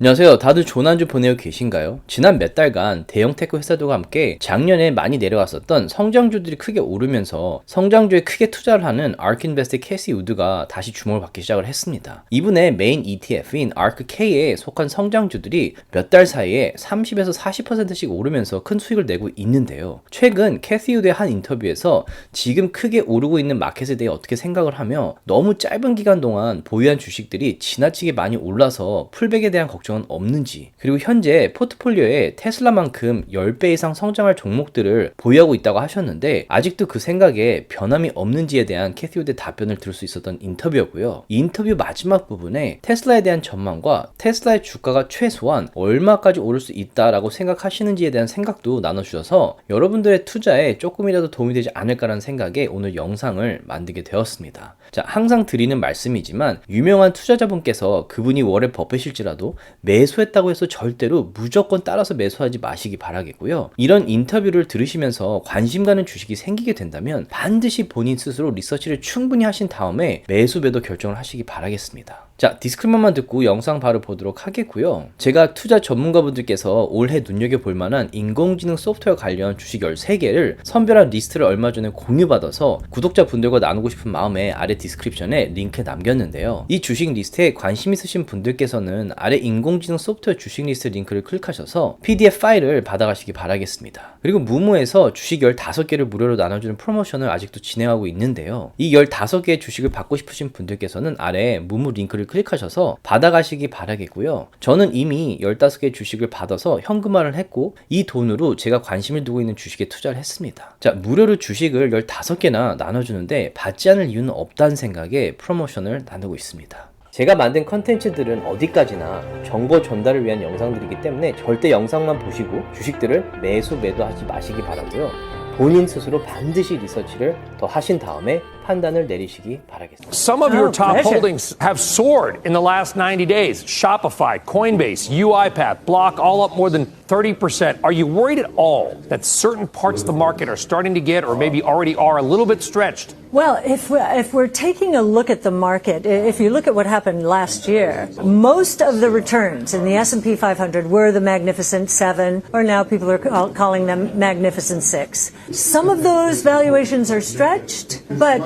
안녕하세요. 다들 좋은 한 주 보내고 계신가요? 지난 몇 달간 대형 테크 회사들과 함께 작년에 많이 내려왔었던 성장주들이 크게 오르면서 성장주에 크게 투자를 하는 아크인베스트 캐시 우드가 다시 주목을 받기 시작을 했습니다. 이분의 메인 ETF인 아크K에 속한 성장주들이 몇 달 사이에 30에서 40%씩 오르면서 큰 수익을 내고 있는데요. 최근 캐시 우드의 한 인터뷰에서 지금 크게 오르고 있는 마켓에 대해 어떻게 생각을 하며 너무 짧은 기간 동안 보유한 주식들이 지나치게 많이 올라서 풀백에 대한 걱정 걱정은 없는지 그리고 현재 포트폴리오에 테슬라만큼 10배 이상 성장할 종목들을 보유하고 있다고 하셨는데 아직도 그 생각에 변함이 없는지에 대한 캐티우드의 답변을 들을 수 있었던 인터뷰였고요. 이 인터뷰 마지막 부분에 테슬라에 대한 전망과 테슬라의 주가가 최소한 얼마까지 오를 수 있다라고 생각하시는지에 대한 생각도 나눠주셔서 여러분들의 투자에 조금이라도 도움이 되지 않을까라는 생각에 오늘 영상을 만들게 되었습니다. 자, 항상 드리는 말씀이지만 유명한 투자자분께서 그분이 월에 버핏일지라도 매수했다고 해서 절대로 무조건 따라서 매수하지 마시기 바라겠고요. 이런 인터뷰를 들으시면서 관심 가는 주식이 생기게 된다면 반드시 본인 스스로 리서치를 충분히 하신 다음에 매수 매도 결정을 하시기 바라겠습니다. 자, 디스크리먼만 듣고 영상 바로 보도록 하겠고요. 제가 투자 전문가분들께서 올해 눈여겨볼 만한 인공지능 소프트웨어 관련 주식 13개를 선별한 리스트를 얼마 전에 공유받아서 구독자분들과 나누고 싶은 마음에 아래 디스크립션에 링크 남겼는데요. 이 주식 리스트에 관심 있으신 분들께서는 아래 인공지능 소프트웨어 주식 리스트 링크를 클릭하셔서 PDF 파일을 받아가시기 바라겠습니다. 그리고 무무에서 주식 15개를 무료로 나눠주는 프로모션을 아직도 진행하고 있는데요. 이 15개의 주식을 받고 싶으신 분들께서는 아래 무무 링크를 클릭하셔서 받아가시기 바라겠고요. 저는 이미 15개 주식을 받아서 현금화를 했고 이 돈으로 제가 관심을 두고 있는 주식에 투자를 했습니다. 자, 무료로 주식을 15개나 나눠주는데 받지 않을 이유는 없다 는 생각에 프로모션을 나누고 있습니다. 제가 만든 컨텐츠들은 어디까지나 정보 전달을 위한 영상들이기 때문에 절대 영상만 보시고 주식들을 매수 매도하지 마시기 바라고요. 본인 스스로 반드시 리서치를 더 하신 다음에 판단을 내리시기 바라겠습니다. Some of your Oh, top pleasure. holdings have soared in the last 90 days. Shopify, Coinbase, UiPath, Block, all up more than 30%. Are you worried at all that certain parts of the market are starting to get, or maybe already are, a little bit stretched? Well, if we're, if we're taking a look at the market, i- if you look at what happened last year, most of the returns in the S&P 500 were the Magnificent Seven, or now people are call, calling them Magnificent Six. Some of those valuations are stretched, but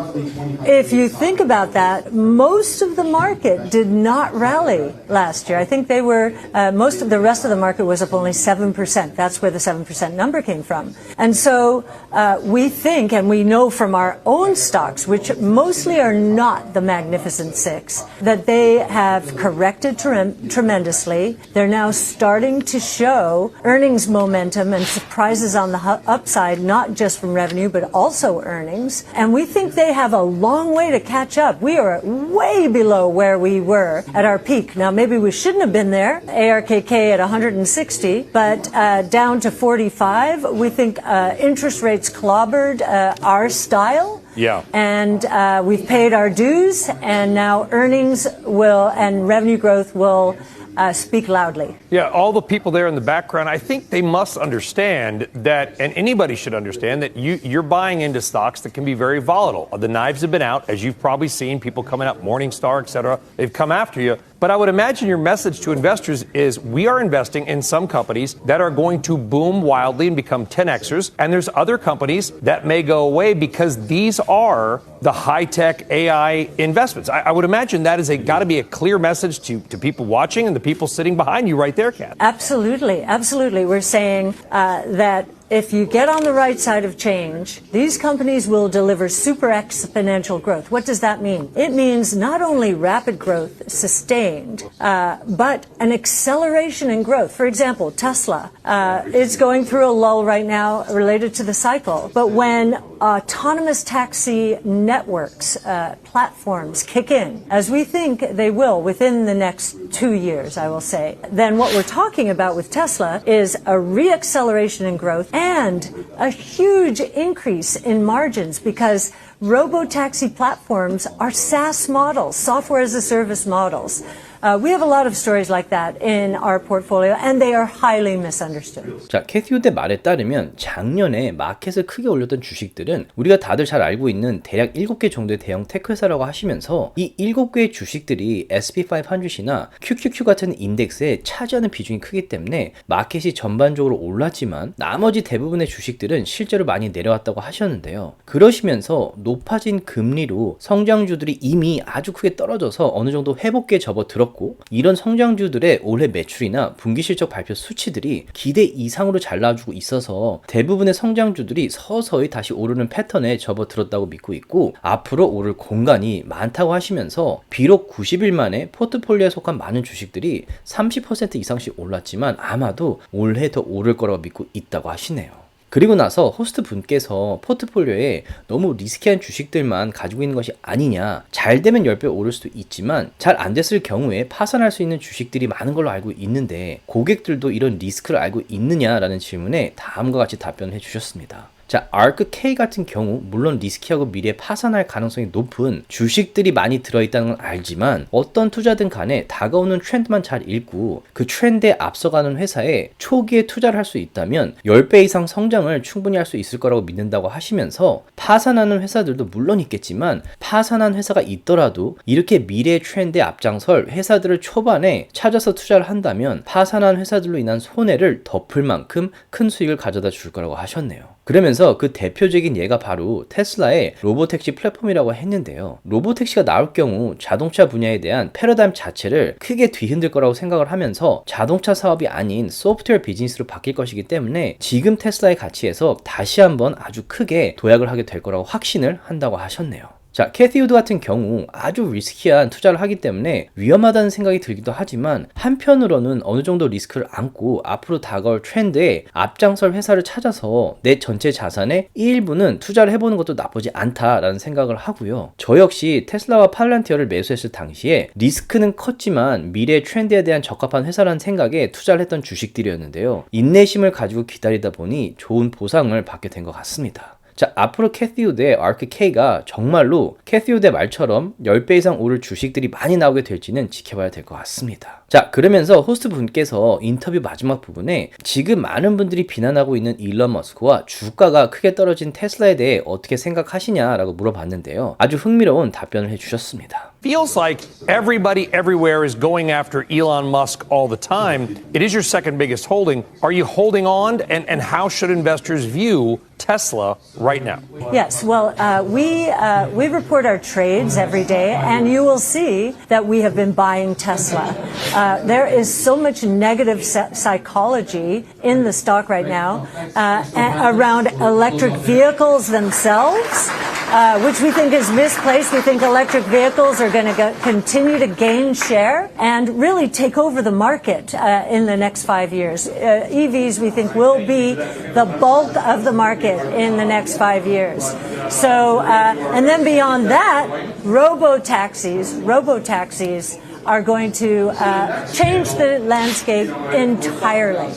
if you think about that, most of the market did not rally last year. I think they were uh, most of the rest of the market was up only seven percent. That's where the seven percent number came from. And so uh, we think, and we know from our own stocks, which mostly are not the Magnificent Six, that they have corrected trem- tremendously. They're now starting to show earnings momentum and surprises on the hu- upside, not just from revenue, but also earnings. And we think they have a long way to catch up. We are way below where we were at our peak. Now, maybe we shouldn't have been there, ARKK at 160, but uh, down to 45. We think uh, interest rates clobbered uh, our style. Yeah. And uh, we've paid our dues, and now earnings will and revenue growth will uh, speak loudly. Yeah, all the people there in the background, I think they must understand that, and anybody should understand that you, you're buying into stocks that can be very volatile. The knives have been out, as you've probably seen, people coming up, Morningstar, et cetera. They've come after you. But I would imagine your message to investors is we are investing in some companies that are going to boom wildly and become 10Xers. And there's other companies that may go away because these are the high tech AI investments. I, I would imagine that is a got to be a clear message to, to people watching and the people sitting behind you right there, Kat. Absolutely, absolutely. We're saying uh, that if you get on the right side of change, these companies will deliver super exponential growth. What does that mean? It means not only rapid growth sustained, uh, but an acceleration in growth. For example, Tesla uh, is going through a lull right now related to the cycle. But when autonomous taxi networks, uh, platforms kick in, as we think they will within the next two years, I will say, then what we're talking about with Tesla is a reacceleration in growth and a huge increase in margins because robo taxi platforms are SaaS models, software as a service models. Uh, we have a lot of stories like that in our portfolio, and they are highly misunderstood. 자, 캐티 우드의 말에 따르면 작년에 마켓을 크게 올렸던 주식들은 우리가 다들 잘 알고 있는 대략 7개 정도의 대형 테크 회사라고 하시면서 이 7개의 주식들이 SP500이나 QQQ 같은 인덱스에 차지하는 비중이 크기 때문에 마켓이 전반적으로 올랐지만 나머지 대부분의 주식들은 실제로 많이 내려왔다고 하셨는데요. 그러시면서 높아진 금리로 성장주들이 이미 아주 크게 떨어져서 어느 정도 회복기에 접어들 었고 이런 성장주들의 올해 매출이나 분기 실적 발표 수치들이 기대 이상으로 잘 나와주고 있어서 대부분의 성장주들이 서서히 다시 오르는 패턴에 접어들었다고 믿고 있고 앞으로 오를 공간이 많다고 하시면서 비록 90일 만에 포트폴리오에 속한 많은 주식들이 30% 이상씩 올랐지만 아마도 올해 더 오를 거라고 믿고 있다고 하시네요. 그리고 나서 호스트 분께서 포트폴리오에 너무 리스키한 주식들만 가지고 있는 것이 아니냐. 잘 되면 10배 오를 수도 있지만 잘 안 됐을 경우에 파산할 수 있는 주식들이 많은 걸로 알고 있는데 고객들도 이런 리스크를 알고 있느냐라는 질문에 다음과 같이 답변을 해 주셨습니다. 자, 아크 K 같은 경우 물론 리스키하고 미래에 파산할 가능성이 높은 주식들이 많이 들어있다는 건 알지만 어떤 투자든 간에 다가오는 트렌드만 잘 읽고 그 트렌드에 앞서가는 회사에 초기에 투자를 할 수 있다면 10배 이상 성장을 충분히 할 수 있을 거라고 믿는다고 하시면서 파산하는 회사들도 물론 있겠지만 파산한 회사가 있더라도 이렇게 미래의 트렌드에 앞장설 회사들을 초반에 찾아서 투자를 한다면 파산한 회사들로 인한 손해를 덮을 만큼 큰 수익을 가져다 줄 거라고 하셨네요. 그러면서 그 대표적인 예가 바로 테슬라의 로보택시 플랫폼이라고 했는데요. 로보택시가 나올 경우 자동차 분야에 대한 패러다임 자체를 크게 뒤흔들 거라고 생각을 하면서 자동차 사업이 아닌 소프트웨어 비즈니스로 바뀔 것이기 때문에 지금 테슬라의 가치에서 다시 한번 아주 크게 도약을 하게 될 거라고 확신을 한다고 하셨네요. 자, 캐티 우드 같은 경우 아주 리스키한 투자를 하기 때문에 위험하다는 생각이 들기도 하지만 한편으로는 어느 정도 리스크를 안고 앞으로 다가올 트렌드에 앞장설 회사를 찾아서 내 전체 자산의 일부는 투자를 해보는 것도 나쁘지 않다라는 생각을 하고요. 저 역시 테슬라와 팔란티어를 매수했을 당시에 리스크는 컸지만 미래 트렌드에 대한 적합한 회사라는 생각에 투자를 했던 주식들이었는데요. 인내심을 가지고 기다리다 보니 좋은 보상을 받게 된 것 같습니다. 자, 앞으로 캐티우드의 아크 K가 정말로 캐티우드의 말처럼 10배 이상 오를 주식들이 많이 나오게 될지는 지켜봐야 될 것 같습니다. 자, 그러면서 호스트 분께서 인터뷰 마지막 부분에 지금 많은 분들이 비난하고 있는 일론 머스크와 주가가 크게 떨어진 테슬라에 대해 어떻게 생각하시냐라고 물어봤는데요. 아주 흥미로운 답변을 해주셨습니다. Feels like everybody everywhere is going after Elon Musk all the time. It is your second biggest holding. Are you holding on? And, and how should investors view Tesla right now? Yes, well, uh, we uh, we report our trades every day, and you will see that we have been buying Tesla. Uh, there is so much negative psychology in the stock right now uh, around electric vehicles themselves. Uh, which we think is misplaced. We think electric vehicles are going to continue to gain share and really take over the market uh, in the next five years. Uh, EVs, we think, will be the bulk of the market in the next five years. So, uh, and then beyond that, robo taxis, robo taxis are going to uh, change the landscape entirely.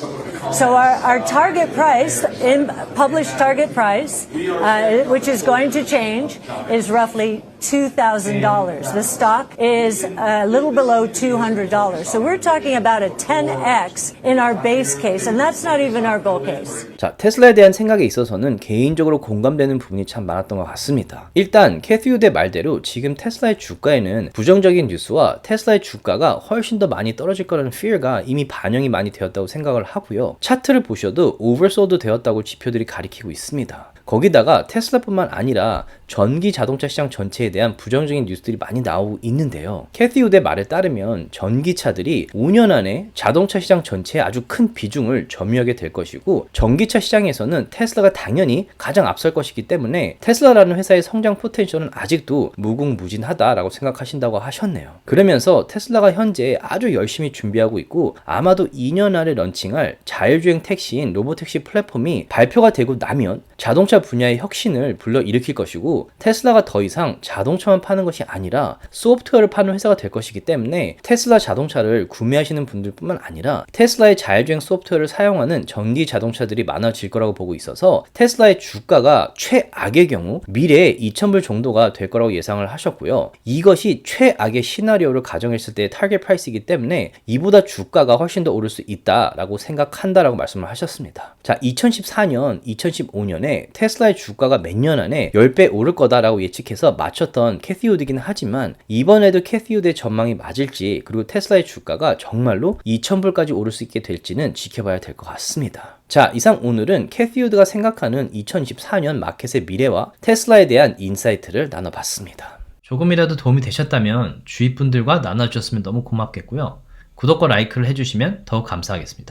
So our, our target price, in published target price, uh, which is going to change, is roughly $2,000. The stock is a little below $200. So we're talking about a 10x in our base case, and that's not even our bull case. 자, 테슬라에 대한 생각에 있어서는 개인적으로 공감되는 부분이 참 많았던 것 같습니다. 일단 캐티 우드의 말대로 지금 테슬라의 주가에는 부정적인 뉴스와 테슬라의 주가가 훨씬 더 많이 떨어질 거라는 fear가 이미 반영이 많이 되었다고 생각을 하고요. 차트를 보셔도 오버소드 되었다고 지표들이 가리키고 있습니다. 거기다가 테슬라뿐만 아니라 전기 자동차 시장 전체에 대한 부정적인 뉴스들이 많이 나오고 있는데요. 캐티 우드의 말에 따르면 전기차들이 5년 안에 자동차 시장 전체에 아주 큰 비중을 점유하게 될 것이고 전기차 시장에서는 테슬라가 당연히 가장 앞설 것이기 때문에 테슬라라는 회사의 성장 포텐셜은 아직도 무궁무진하다라고 생각하신다고 하셨네요. 그러면서 테슬라가 현재 아주 열심히 준비하고 있고 아마도 2년 안에 런칭할 자율주행 택시인 로보택시 플랫폼이 발표가 되고 나면 자동차 분야의 혁신을 불러일으킬 것이고 테슬라가 더 이상 자동차만 파는 것이 아니라 소프트웨어를 파는 회사가 될 것이기 때문에 테슬라 자동차를 구매하시는 분들뿐만 아니라 테슬라의 자율주행 소프트웨어를 사용하는 전기 자동차들이 많아질 거라고 보고 있어서 테슬라의 주가가 최악의 경우 미래에 2,000불 정도가 될 거라고 예상을 하셨고요. 이것이 최악의 시나리오를 가정했을 때의 타겟 프라이스이기 때문에 이보다 주가가 훨씬 더 오를 수 있다라고 생각한다라고 말씀을 하셨습니다. 자, 2014년, 2015년 에 테슬라의 주가가 몇 년 안에 10배 오를 거다라고 예측해서 맞췄던 캐티 우드긴 하지만 이번에도 캐티 우드의 전망이 맞을지 그리고 테슬라의 주가가 정말로 2,000불까지 오를 수 있게 될지는 지켜봐야 될 것 같습니다. 자, 이상 오늘은 캐티 우드가 생각하는 2024년 마켓의 미래와 테슬라에 대한 인사이트를 나눠봤습니다. 조금이라도 도움이 되셨다면 주위 분들과 나눠주셨으면 너무 고맙겠고요. 구독과 라이크를 해주시면 더욱 감사하겠습니다.